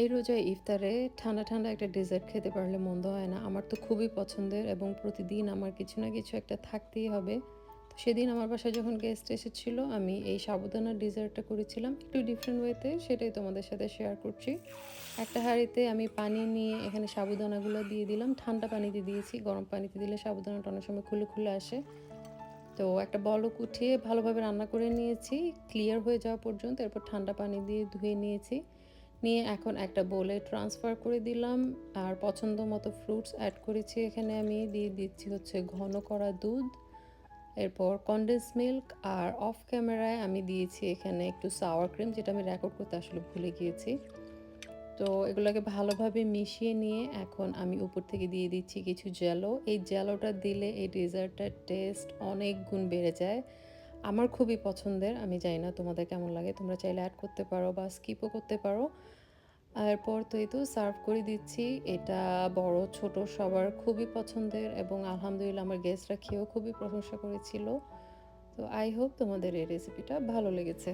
এই রোজায় ইফতারে ঠান্ডা ঠান্ডা একটা ডেজার্ট খেতে পারলে মন্দ হয় না। আমার তো খুবই পছন্দের এবং প্রতিদিন আমার কিছু না কিছু একটা থাকতেই হবে। তো সেদিন আমার বাসায় যখন গেস্ট এসেছিল, আমি এই সাবুদানার ডেজার্টটা করেছিলাম। একটু ডিফারেন্ট ওয়েতে সেটাই তোমাদের সাথে শেয়ার করছি। একটা হাঁড়িতে আমি পানি নিয়ে এখানে সাবুদানাগুলো দিয়ে দিলাম। ঠান্ডা পানিতে দিয়েছি, গরম পানিতে দিলে সাবুদানাটা অনেক সময় খুলে খুলে আসে। তো একটা বলক উঠিয়ে ভালোভাবে রান্না করে নিয়েছি। ক্লিয়ার হয়ে যাওয়া পর্যন্ত এরপর ঠান্ডা পানি দিয়ে ধুয়ে নিয়েছি। নিয়ে এখন একটা বোলে ট্রান্সফার করে দিলাম। আর পছন্দ মতো ফ্রুটস অ্যাড করেছি। এখানে আমি দিয়ে দিচ্ছি হচ্ছে ঘন করা দুধ, এরপর কন্ডেন্স মিল্ক আর অফ ক্যামেরায় আমি দিয়েছি এখানে একটু সাওয়ার ক্রিম যেটা আমি রেকর্ড করতে আসলে ভুলে গিয়েছি। তো এগুলোকে ভালোভাবে মিশিয়ে নিয়ে এখন আমি উপর থেকে দিয়ে দিচ্ছি কিছু জেলো এই জেলোটা দিলে এই ডেজার্টটার টেস্ট অনেক গুণ বেড়ে যায়। আমার খুবই পছন্দের, আমি জানি না তোমাদের কেমন লাগে, তোমরা চাইলে অ্যাড করতে পারো বা স্কিপও করতে পারো। এরপর তো এই তো সার্ভ করে দিচ্ছি, এটা বড়, ছোট, সবার খুবই পছন্দের এবং আলহামদুলিল্লাহ আমার গেস্টরা খেয়েও খুবই প্রশংসা করেছিল। তো আই হোপ তোমাদের এই রেসিপিটা ভালো লেগেছে।